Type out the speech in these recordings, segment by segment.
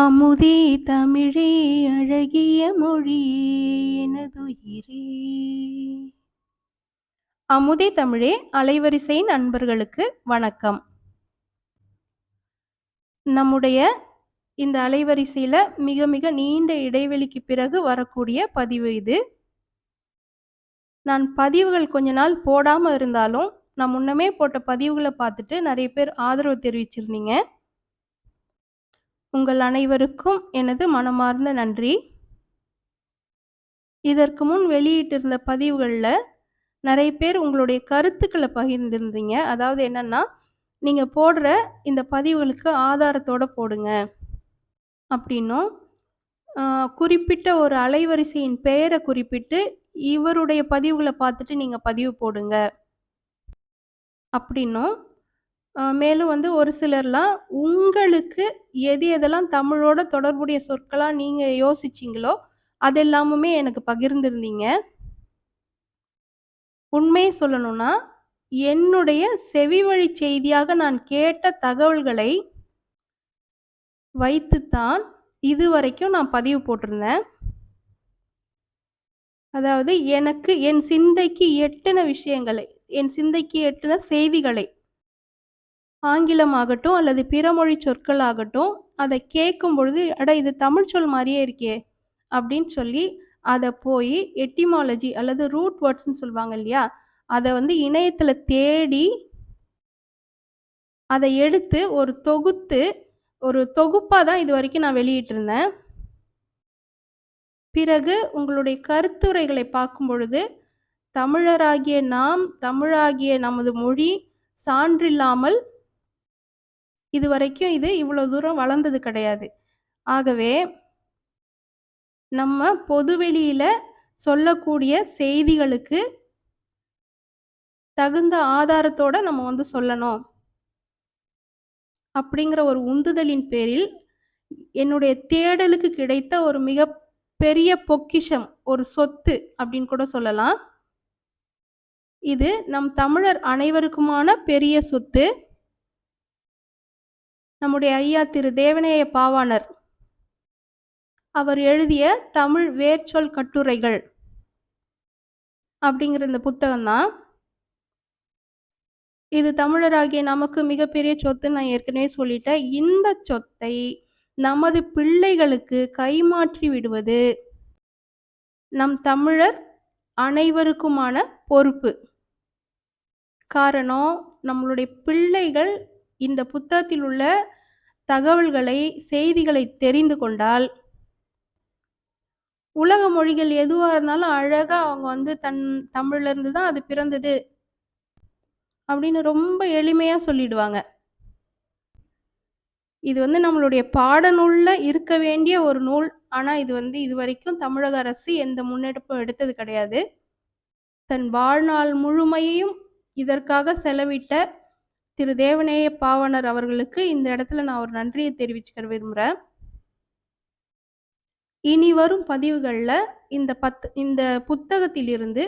அமுதே தமிழே அழகிய மொழியே எனதுயிரே. அமுதே தமிழே அலைவரிசை நண்பர்களுக்கு வணக்கம். நம்முடைய இந்த அலைவரிசையில் மிக மிக நீண்ட இடைவெளிக்கு பிறகு வரக்கூடிய பதிவு இது. நான் பதிவுகள் கொஞ்ச நாள் போடாமல் இருந்தாலும் நான் முன்னமே போட்ட பதிவுகளை பார்த்துட்டு நிறைய பேர் ஆதரவு தெரிவிச்சிருந்தீங்க. உங்கள் அனைவருக்கும் எனது மனமார்ந்த நன்றி. இதற்கு முன் வெளியிட்டிருந்த பதிவுகளில் நிறைய பேர் உங்களுடைய கருத்துக்களை பகிர்ந்திருந்தீங்க. அதாவது என்னென்னா நீங்கள் போடுற இந்த பதிவுகளுக்கு ஆதாரத்தோடு போடுங்க. அப்படின்னும் குறிப்பிட்ட ஒரு அலைவரிசையின் பெயரை குறிப்பிட்டு இவருடைய பதிவுகளை பார்த்துட்டு நீங்கள் பதிவு போடுங்க. அப்படின்னும் மேலும் வந்து ஒரு சிலர்லாம் உங்களுக்கு எது எதெல்லாம் தமிழோட தொடர்புடைய சொற்களாக நீங்கள் யோசிச்சீங்களோ, அது எல்லாமுமே எனக்கு பகிர்ந்திருந்தீங்க. உண்மையை சொல்லணும்னா, என்னுடைய செவிவழி செய்தியாக நான் கேட்ட தகவல்களை வைத்துத்தான் இதுவரைக்கும் நான் பதிவு போட்டிருந்தேன். அதாவது எனக்கு என் சிந்தைக்கு எட்டின விஷயங்களை, என் சிந்தைக்கு எட்டுன செய்திகளை ஆங்கிலமாகட்டும் அல்லது பிறமொழி சொற்கள் ஆகட்டும் அதை கேட்கும் பொழுது அட இது தமிழ் சொல் மாதிரியே இருக்கே அப்படின்னு சொல்லி அதை போய் எட்டிமாலஜி அல்லது ரூட் வேர்ட்ஸ்ன்னு சொல்லுவாங்க இல்லையா அதை வந்து இணையத்தில் தேடி அதை எடுத்து ஒரு தொகுத்து ஒரு தொகுப்பாக தான் இது வரைக்கும் நான் வெளியிட்டிருந்தேன். பிறகு உங்களுடைய கருத்துரைகளை பார்க்கும் பொழுது தமிழராகிய நாம் தமிழாகிய நமது மொழி சான்றில்லாமல் இது வரைக்கும் இது இவ்வளோ தூரம் வளர்ந்தது கிடையாது. ஆகவே நம்ம பொதுவெளியில் சொல்லக்கூடிய செய்திகளுக்கு தகுந்த ஆதாரத்தோட நம்ம வந்து சொல்லணும். அப்படிங்கிற ஒரு உந்துதலின் பேரில் என்னுடைய தேடலுக்கு கிடைத்த ஒரு மிக பெரிய பொக்கிஷம் ஒரு சொத்து அப்படின்னு கூட சொல்லலாம். இது நம் தமிழர் அனைவருக்குமான பெரிய சொத்து. நம்முடைய ஐயா திரு தேவநேய பாவாணர். அவர் எழுதிய தமிழ் வேர்ச்சொல் கட்டுரைகள். அப்படிங்கிற இந்த புத்தகம்தான். இது தமிழராகிய நமக்கு மிகப்பெரிய சொத்து நான் ஏற்கனவே சொல்லிட்டேன். இந்த சொத்தை நமது பிள்ளைகளுக்கு கைமாற்றி விடுவது நம் தமிழர் அனைவருக்குமான பொறுப்பு. காரணம் நம்மளுடைய பிள்ளைகள் இந்த புத்தகத்தில் உள்ள தகவல்களை செய்திகளை தெரிந்து கொண்டால் உலக மொழிகள் எதுவாக இருந்தாலும் அழகாக அவங்க வந்து தன் தமிழ்லேருந்து தான் அது பிறந்தது அப்படின்னு ரொம்ப எளிமையாக சொல்லிடுவாங்க. இது வந்து நம்மளுடைய பாடநூலில் இருக்க வேண்டிய ஒரு நூல். ஆனால் இது வந்து இது வரைக்கும் தமிழக அரசு எந்த முன்னெடுப்பும் எடுத்தது கிடையாது. தன் வாழ்நாள் முழுமையையும் இதற்காக செலவிட்ட திரு தேவநேய பாவனர் அவர்களுக்கு இந்த இடத்துல நான் ஒரு நன்றியை தெரிவிச்சுக்க விரும்புகிறேன் இனி வரும் பதிவுகளில் இந்த பத் இந்த புத்தகத்திலிருந்து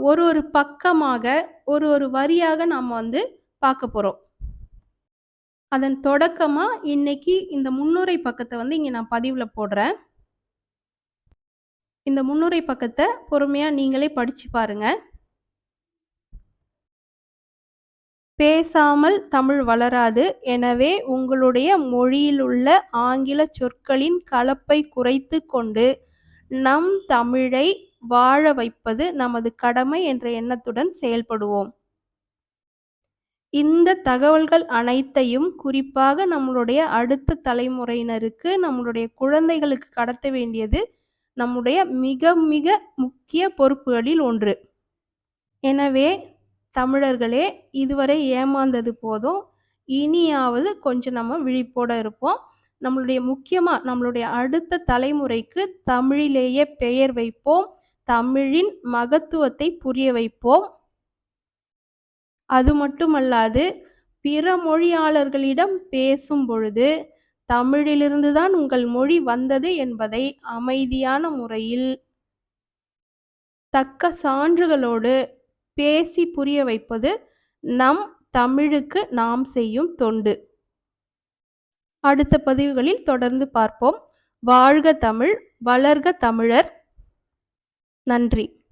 ஒரு ஒரு பக்கமாக ஒரு ஒரு வரியாக நாம் வந்து பார்க்க போகிறோம் அதன் தொடக்கமாக இன்னைக்கு இந்த முன்னுரை பக்கத்தை வந்து இங்கே நான் பதிவில் போடுறேன். இந்த முன்னுரை பக்கத்தை பொறுமையாக நீங்களே படித்து பாருங்கள் பேசாமல் தமிழ் வளராது. எனவே உங்களுடைய மொழியிலுள்ள ஆங்கில சொற்களின் கலப்பை குறைத்து கொண்டு நம் தமிழை வாழ வைப்பது நமது கடமை என்ற எண்ணத்துடன் செயல்படுவோம். இந்த தகவல்கள் அனைத்தையும் குறிப்பாக நம்மளுடைய அடுத்த தலைமுறையினருக்கு நம்மளுடைய குழந்தைகளுக்கு கடத்த வேண்டியது நம்முடைய மிக மிக முக்கிய பொறுப்புகளில் ஒன்று. எனவே தமிழர்களே இதுவரை ஏமாந்தது போதும். இனியாவது கொஞ்சம் நம்ம விழிப்போடு இருப்போம். நம்மளுடைய முக்கியமாக நம்மளுடைய அடுத்த தலைமுறைக்கு தமிழிலேயே பெயர் வைப்போம். தமிழின் மகத்துவத்தை புரிய வைப்போம். அது மட்டுமல்லாது பிற மொழியாளர்களிடம் பேசும் பொழுது தமிழிலிருந்து தான் உங்கள் மொழி வந்தது என்பதை அமைதியான முறையில் தக்க சான்றுகளோடு பேசி புரிய வைப்பது நம் தமிழுக்கு நாம் செய்யும் தொண்டு. அடுத்த பதிவுகளில் தொடர்ந்து பார்ப்போம். வாழ்க தமிழ் வளர்க தமிழர். நன்றி.